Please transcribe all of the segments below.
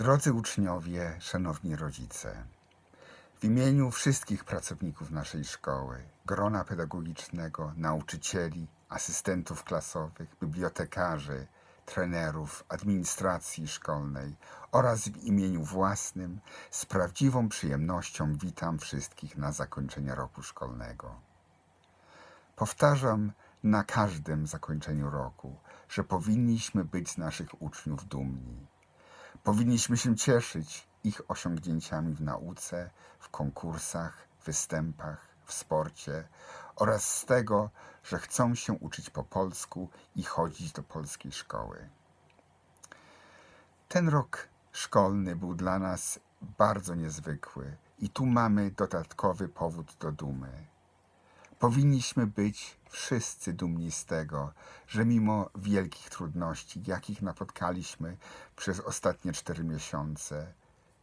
Drodzy uczniowie, szanowni rodzice, w imieniu wszystkich pracowników naszej szkoły, grona pedagogicznego, nauczycieli, asystentów klasowych, bibliotekarzy, trenerów, administracji szkolnej oraz w imieniu własnym z prawdziwą przyjemnością witam wszystkich na zakończenie roku szkolnego. Powtarzam na każdym zakończeniu roku, że powinniśmy być z naszych uczniów dumni. Powinniśmy się cieszyć ich osiągnięciami w nauce, w konkursach, występach, w sporcie oraz z tego, że chcą się uczyć po polsku i chodzić do polskiej szkoły. Ten rok szkolny był dla nas bardzo niezwykły i tu mamy dodatkowy powód do dumy. Powinniśmy być wszyscy dumni z tego, że mimo wielkich trudności, jakich napotkaliśmy przez ostatnie cztery miesiące,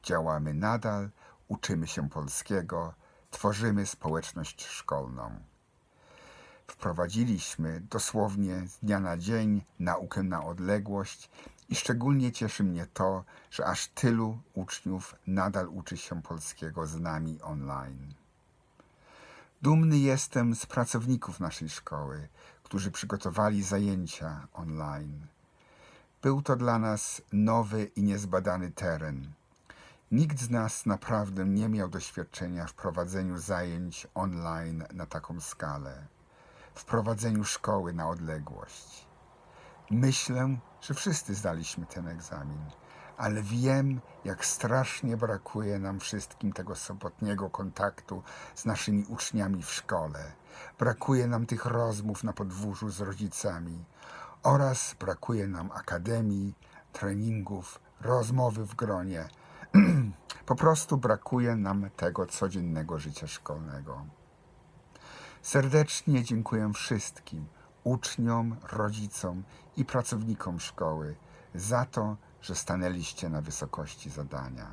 działamy nadal, uczymy się polskiego, tworzymy społeczność szkolną. Wprowadziliśmy dosłownie z dnia na dzień naukę na odległość i szczególnie cieszy mnie to, że aż tylu uczniów nadal uczy się polskiego z nami online. Dumny jestem z pracowników naszej szkoły, którzy przygotowali zajęcia online. Był to dla nas nowy i niezbadany teren. Nikt z nas naprawdę nie miał doświadczenia w prowadzeniu zajęć online na taką skalę, w prowadzeniu szkoły na odległość. Myślę, że wszyscy zdaliśmy ten egzamin, ale wiem, jak strasznie brakuje nam wszystkim tego sobotniego kontaktu z naszymi uczniami w szkole. Brakuje nam tych rozmów na podwórzu z rodzicami oraz brakuje nam akademii, treningów, rozmowy w gronie. po prostu brakuje nam tego codziennego życia szkolnego. Serdecznie dziękuję wszystkim uczniom, rodzicom i pracownikom szkoły za to, że stanęliście na wysokości zadania.